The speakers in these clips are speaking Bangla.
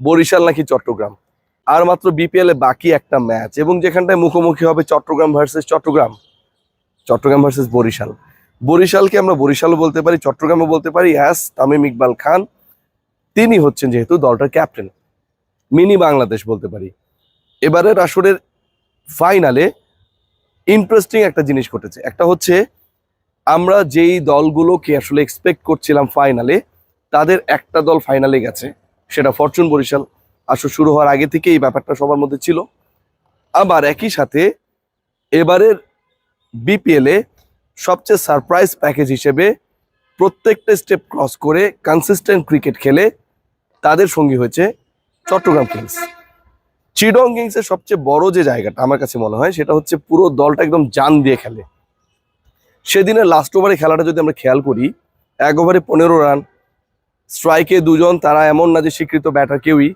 বরিশাল নাকি চট্টগ্রাম? আর মাত্র বিপিএল এ বাকি একটা ম্যাচ এবং যেখানটায় মুখোমুখি হবে চট্টগ্রাম ভার্সেস চট্টগ্রাম? চট্টগ্রাম ভার্সেস বরিশাল। বরিশালকে আমরা বরিশালও বলতে পারি, চট্টগ্রামও বলতে পারি। অ্যাস তামিম ইকবাল খান, তিনি হচ্ছেন যেহেতু দলটার ক্যাপ্টেন মিনি বাংলাদেশ বলতে পারি। এবারের আসরের ফাইনালে ইন্টারেস্টিং একটা জিনিস ঘটেছে। একটা হচ্ছে, আমরা যেই দলগুলোকে আসলে এক্সপেক্ট করছিলাম ফাইনালে তাদের একটা দল ফাইনালে গেছে। সেটা ফরচুন বরিশাল। আসর শুরু হওয়ার আগে থেকে এই ব্যাপারটা সবার মধ্যে ছিল। আবার একই সাথে এবারের বিপিএল সবচেয়ে সারপ্রাইজ প্যাকেজ হিসেবে প্রত্যেকটা স্টেপ ক্রস করে কনসিস্টেন্ট ক্রিকেট খেলে তাদের সঙ্গী হয়েছে চট্টগ্রাম কিংস চিডং কিংসের সবচেয়ে বড় যে জায়গাটা আমার কাছে মনে হয়, সেটা হচ্ছে পুরো দলটা একদম জান দিয়ে খেলে। সেদিনের লাস্ট ওভারে খেলাটা যদি আমরা খেয়াল করি, এক ওভারে পনেরো রান স্ট্রাইকে দুজন, তারা এমন না যে স্বীকৃত ব্যাটার কেউই।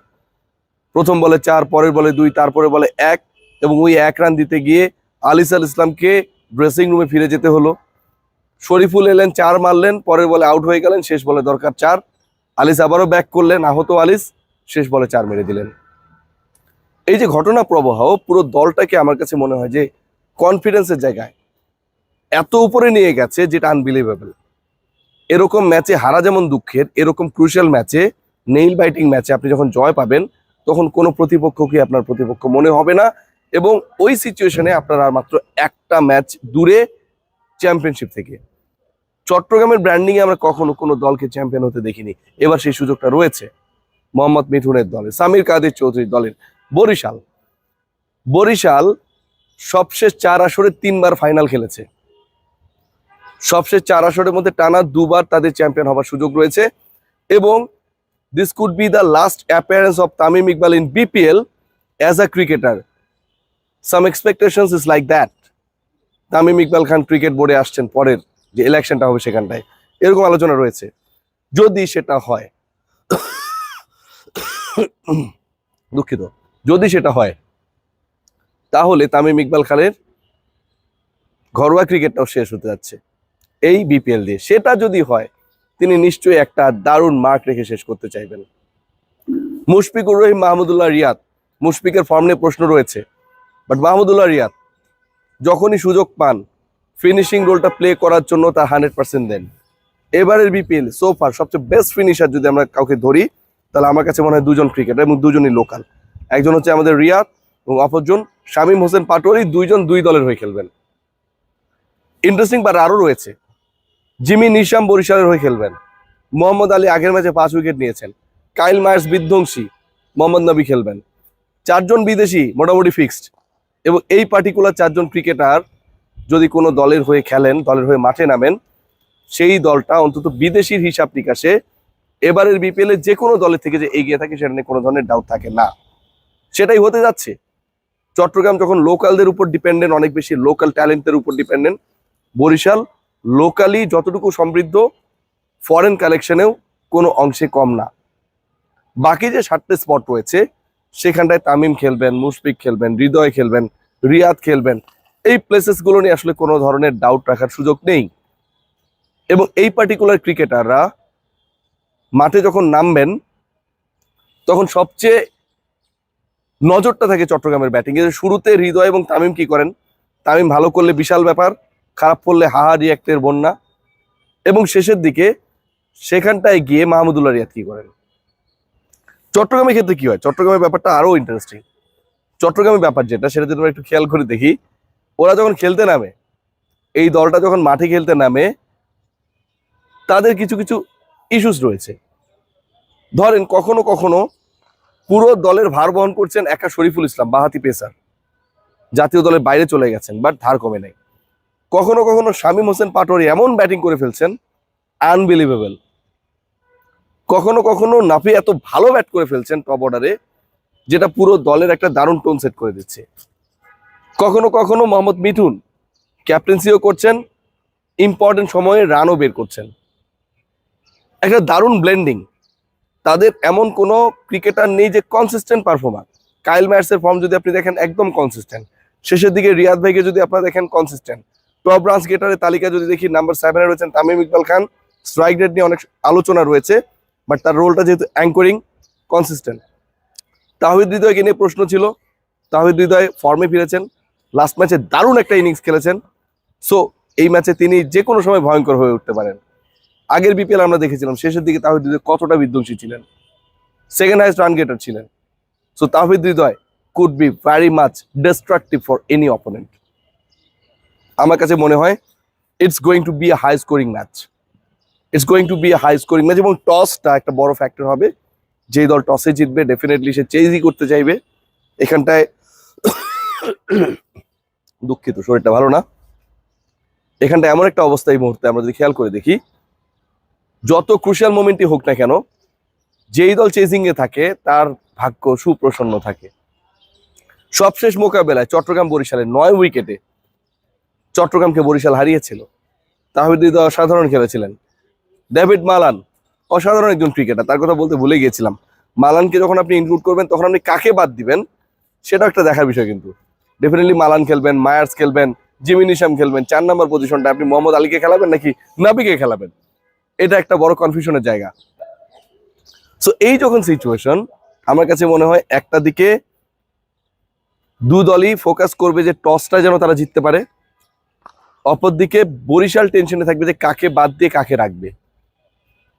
প্রথম বলে চার, পরের বলে দুই তারপরে বলে এক এবং ওই এক রান দিতে গিয়ে আলিস আল ইসলামকে ড্রেসিং রুমে ফিরে যেতে হলো। শরীফুল এলেন, চার মারলেন, পরের বলে আউট হয়ে গেলেন, শেষ বলে দরকার চার। আলিস আবারও ব্যাক করলেন, আহত আলিস, শেষ বলে চার মেরে দিলেন। এই যে ঘটনা প্রবাহ, পুরো দলটাকে আমার কাছে মনে হয় যে কনফিডেন্সের জায়গায় এত উপরে নিয়ে গেছে যেটা আনবিলিভেবল এরকম ম্যাচে হারা যেমন দুঃখের, এরকম ক্রুশিয়াল ম্যাচে নেইল বাইটিং ম্যাচে আপনি যখন জয় পাবেন, তখন কোনো প্রতিপক্ষকে আপনার প্রতিপক্ষ মনে হবে না? এবং ওই সিচুয়েশনে আপনার আর মাত্র একটা ম্যাচ দূরে চ্যাম্পিয়নশিপ থেকে। চট্টগ্রামের ব্র্যান্ডিংয়ে আমরা কখনো কোনো দলকে চ্যাম্পিয়ন হতে দেখিনি। এবার সেই সুযোগটা রয়েছে। মোহাম্মদ মিঠুনের দলে, সামির কাদের চৌধুরীর দলের বরিশাল। বরিশাল সবশেষ চার আসরে তিনবার ফাইনাল খেলেছে। সবশেষ চার আসরের মধ্যে টানা দুবার তাদের চ্যাম্পিয়ন হবার সুযোগ রয়েছে। এবং this could be the last appearance of Tamim Iqbal in BPL as a cricketer some expectations is like that Tamim Iqbal Khan cricket বোর্ডে আসছেন পরের যে ইলেকশনটা হবে সেখানটায়। এরকম আলোচনা রয়েছে। যদি সেটা হয়, দুঃখিত, যদি সেটা হয়, তাহলে তামিম ইকবাল খানের ঘরোয়া ক্রিকেটটাও শেষ হতে যাচ্ছে। এই বিপিএল দিয়ে। সেটা যদি হয়, তিনি নিশ্চয়ই একটা দারুণ মার্ক রেখে শেষ করতে চাইবেন। মুশফিকুর রহিম, মাহমুদুল্লাহ রিয়াদ। মুশফিকের ফর্ম নিয়ে প্রশ্ন রয়েছে। বাট মাহমুদুল্লাহ রিয়াদ, যখনই সুযোগ পান ফিনিশিং রোলটা প্লে করার জন্য তার হান্ড্রেড পার্সেন্ট দেন। এবারের বিপিএল সোফার সবচেয়ে বেস্ট ফিনিশার যদি আমরা কাউকে ধরি, তাহলে আমার কাছে মনে হয় দুজন ক্রিকেটার এবং দুজনই লোকাল একজন হচ্ছে আমাদের রিয়াদ এবং অপরজন শামীম হোসেন পাটোয়ারি, দুইজন দুই দলের হয়ে খেলবেন। ইন্টারেস্টিং বার আরও রয়েছে। জিমি নিশাম বরিশালের হয়ে খেলবেন। মোহাম্মদ আলী আগের ম্যাচে পাঁচ উইকেট নিয়েছেন। কাইল মায়ার্স বিধ্বংসী, মোহাম্মদ নবী খেলবেন। চারজন বিদেশি, মোটামুটি ফিক্সড এবং এই পার্টিকুলার চারজন ক্রিকেটার যদি কোনো দলের হয়ে খেলেন, দলের হয়ে মাঠে নামেন, সেই দলটা অন্তত বিদেশির হিসাব নিকাশে এবারের বিপিএল এ যে কোনো দলের থেকে যে এগিয়ে থাকে, সেটা নিয়ে কোনো ধরনের ডাউট থাকে না। সেটাই হতে যাচ্ছে। চট্টগ্রাম যখন লোকালদের উপর ডিপেন্ডেন্ট অনেক বেশি লোকাল ট্যালেন্টের উপর ডিপেন্ডেন্ট বরিশাল লোকালি যতটুকু সমৃদ্ধ ফরেন কালেকশনেও কোনো অংশে কম না। বাকি যে সাতটা স্পট রয়েছে, সেখানটায় তামিম খেলবেন, মুশফিক খেলবেন, হৃদয় খেলবেন, রিয়াদ খেলবেন, এই প্লেসেসগুলো নিয়ে আসলে কোনো ধরনের ডাউট রাখার সুযোগ নেই। এবং এই পার্টিকুলার ক্রিকেটাররা মাঠে যখন নামবেন, তখন সবচেয়ে নজরটা থাকে চট্টগ্রামের ব্যাটিং এর শুরুতে হৃদয় এবং তামিম কি করেন? তামিম ভালো করলে বিশাল ব্যাপার খারাপ করলে হাহা রিয়াক্টের বন্যা। এবং শেষের দিকে সেখানটায় গিয়ে মাহমুদুল্লাহ রিয়াদ কি করেন? চট্টগ্রামের ক্ষেত্রে কি হয়? চট্টগ্রামের ব্যাপারটা আরও ইন্টারেস্টিং চট্টগ্রামের ব্যাপার যেটা, সেটা যদি আমরা একটু খেয়াল করে দেখি, ওরা যখন খেলতে নামে, এই দলটা যখন মাঠে খেলতে নামে, তাদের কিছু কিছু ইস্যুস রয়েছে। ধরেন, কখনো কখনো পুরো দলের ভার বহন করছেন একা শরীফুল ইসলাম বাহাতি পেসার। জাতীয় দলের বাইরে চলে গেছেন বাট ধার কমে নেই। কখনো কখনো শামীম হোসেন পাটোয়ারি এমন ব্যাটিং করে ফেলছেন আনবিলিভেবল কখনো কখনো নাফি এত ভালো ব্যাট করে ফেলছেন টপ অর্ডারে যেটা পুরো দলের একটা দারুণ টোন সেট করে দিচ্ছে। কখনো কখনো মোহাম্মদ মিঠুন ক্যাপ্টেন্সিও করছেন ইম্পর্টেন্ট সময়ে রানও বের করছেন। একটা দারুণ ব্লেন্ডিং তাদের এমন কোনো ক্রিকেটার নেই যে কনসিস্টেন্ট পারফর্মার কাইল ম্যাটসের ফর্ম যদি আপনি দেখেন একদম কনসিস্টেন্ট শেষের দিকে রিয়াদ ভাইকে যদি আপনারা দেখেন কনসিস্টেন্ট টপ রানস গেটারের তালিকা যদি দেখি নাম্বার সেভেনে রয়েছেন তামিম ইকবাল খান। স্ট্রাইক রেট নিয়ে অনেক আলোচনা রয়েছে বাট তার রোলটা যেহেতু অ্যাঙ্করিং কনসিস্টেন্ট তাহিদ হৃদয়কে নিয়ে প্রশ্ন ছিল। তাহিদ হৃদয় ফর্মে ফিরেছেন লাস্ট ম্যাচে দারুণ একটা ইনিংস খেলেছেন। সো এই ম্যাচে তিনি যে কোনো সময় ভয়ঙ্কর হয়ে উঠতে পারেন। আগের বিপিএল আমরা দেখেছিলাম, শেষের দিকে তাহিদ হৃদয় কতটা বিধ্বংসী ছিলেন। সেকেন্ড হাইস্ট রান গেটার ছিলেন। So Towhid Hridoy could be very much destructive for any opponent আমার কাছে মনে হয় it's going to be a high scoring match it's going to be a high scoring match এবং টসটা একটা বড় ফ্যাক্টর হবে। যেই দল টসে জিতবে ডেফিনেটলি সে চেজই করতে চাইবে। এখানটায় দুঃখিত, শরীরটা ভালো না। এখানটা এমন একটা অবস্থা এই মুহূর্তে আমরা যদি খেয়াল করে দেখি। যত ক্রুশিয়াল মোমেন্টই হোক না কেন, যেই দল চেজিং এ থাকে, তার ভাগ্য সুপ্রসন্ন থাকে। সবশেষ মোকাবেলায় চট্টগ্রাম বরিশালের নয় উইকেটে চট্টগ্রামকে বরিশাল হারিয়েছিল। তাহমিদ হৃদয় অসাধারণ খেলেছিলেন। ডেভিড মালান, অসাধারণ একজন ক্রিকেটার, তার কথা বলতে ভুলে গিয়েছিলাম। মালানকে যখন আপনি ইনক্লুড করবেন, তখন আপনি কাকে বাদ দিবেন, সেটাও একটা দেখার বিষয় কিন্তু। ডেফিনেটলি মালান খেলবেন, মায়ার্স খেলবেন, জিমি নিশাম খেলবেন, চার নম্বর পজিশনটা আপনি মোহাম্মদ আলীকে খেলাবেন নাকি নাবিকে খেলাবেন? এটা একটা বড় কনফিউশনের জায়গা। সো এই যখন সিচুয়েশন আমার কাছে মনে হয় একটা দিকে দু দলই ফোকাস করবে যে টসটা যেন তারা জিততে পারে অপরদিকে বরিশাল টেনশনে থাকবে যে কাকে বাদ দিয়ে কাকে রাখবে।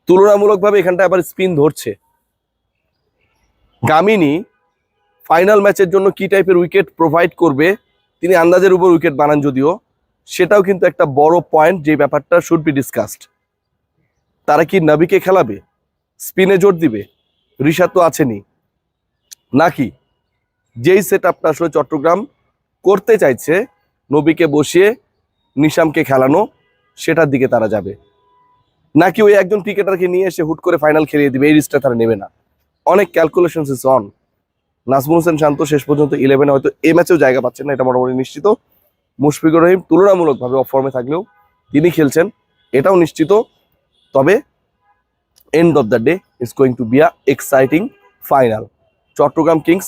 তুলনামূলকভাবে এখানটা আবার স্পিন ধরছে। গামিনী ফাইনাল ম্যাচের জন্য কি টাইপের উইকেট প্রোভাইড করবে, তিনি আন্দাজের উপর উইকেট বানান যদিও, সেটাও কিন্তু একটা বড় পয়েন্ট যে ব্যাপারটা শুড বি ডিসকাসড তারা কি নবীকে খেলাবে? স্পিনে জোর দিবে? ঋষা তো আছেনি নাকি যেই সেট আসলে চট্টগ্রাম করতে চাইছে, নবীকে বসিয়ে নিশামকে খেলানো, সেটার দিকে তারা যাবে। নাকি ওই একজন ক্রিকেটারকে নিয়ে এসে হুট করে ফাইনাল খেলিয়ে দিবে, এই রিস্কটা তারা নেবে না। অনেক calculation is on Najmul Hossain Shanto শেষ পর্যন্ত ইলেভেনে হয়তো এ ম্যাচেও জায়গা পাচ্ছেন না, এটা মোটামুটি নিশ্চিত। মুশফিকুর রহিম তুলনামূলকভাবে অফ ফর্মে থাকলেও তিনি খেলছেন, এটাও নিশ্চিত। তবে end of the day is going to be a exciting final Chattogram kings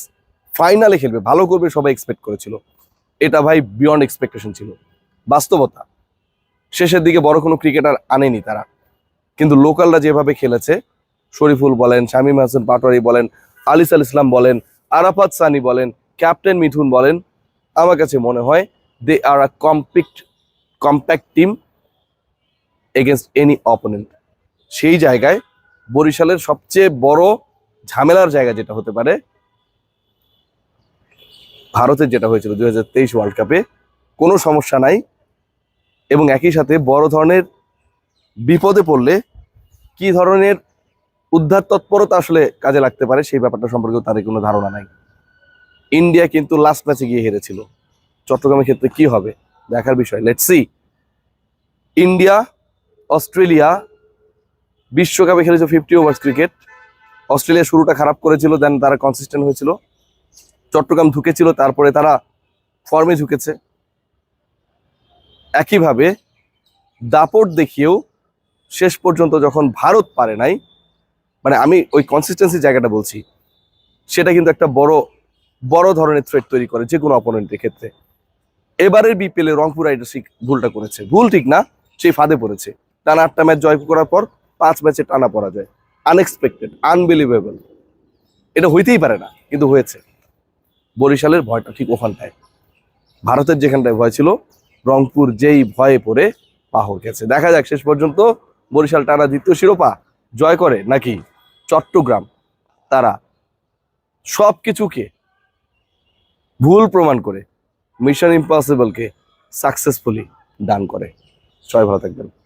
ফাইনালে খেলবে, ভালো করবে সবাই এক্সপেক্ট করেছিল। এটা ভাই বিয়ন্ড এক্সপেকটেশন ছিল। বাস্তবতা। শেষের দিকে বড় কোনো ক্রিকেটার আনেনি তারা। কিন্তু লোকালরা যেভাবে খেলেছে, শরীফুল বলেন, শামীম হাসান পাটোয়ারি বলেন, আলিস আল ইসলাম বলেন, আরাফাত সানি বলেন, ক্যাপ্টেন মিথুন বলেন, আমার কাছে মনে হয় they are a compact compact team against any opponent সেই জায়গায় বরিশালের সবচেয়ে বড় ঝামেলার জায়গা যেটা হতে পারে, ভারতের যেটা হয়েছিল দুই হাজার তেইশ ওয়ার্ল্ড কাপে কোনো সমস্যা নাই। এবং একই সাথে বড় ধরনের বিপদে পড়লে কি ধরনের উদ্ধার তৎপরতা আসলে কাজে লাগতে পারে সেই ব্যাপারটা সম্পর্কেও তাদের কোনো ধারণা নাই। ইন্ডিয়া কিন্তু লাস্ট ম্যাচে গিয়ে হেরেছিল। চট্টগ্রামের ক্ষেত্রে কি হবে দেখার বিষয়। লেটস সি ইন্ডিয়া, অস্ট্রেলিয়া বিশ্বকাপে খেলেছে ফিফটি ওভার্স ক্রিকেট অস্ট্রেলিয়া শুরুটা খারাপ করেছিল দেন তারা কনসিস্টেন্ট হয়েছিল। চট্টগ্রাম ঢুকেছিল তারপরে তারা ফর্মে ঝুঁকেছে। একইভাবে দাপট দেখিয়েও শেষ পর্যন্ত যখন ভারত পারে নাই মানে আমি ওই কনসিস্টেন্সি জায়গাটা বলছি, সেটা কিন্তু একটা বড় বড় ধরনের থ্রেট তৈরি করে যে কোনো অপোনেন্টের ক্ষেত্রে। এবারের বিপিএল রংপুর রাইডার্স ভুলটা করেছে। ভুল ঠিক না, সেই ফাঁদে পড়েছে। টানা আটটা ম্যাচ জয় করার পর পাঁচ ম্যাচে টানা পড়া যায় আনএক্সপেক্টেড আনবিলিভেবল এটা হইতেই পারে না, কিন্তু হয়েছে। বরিশালের ভয়টা ঠিক ওখানটায়। ভারতের যেখানটায় ভয় ছিল রংপুর যেই ভয়ে পড়ে পাহর গেছে দেখা যাক, শেষ পর্যন্ত বরিশাল টানা দ্বিতীয় শিরোপা জয় করে নাকি চট্টগ্রাম। তারা সব কিছুকে ভুল প্রমাণ করে মিশন ইম্পসিবলকে সাকসেসফুলি দান করে। সবাই ভালো থাকবেন।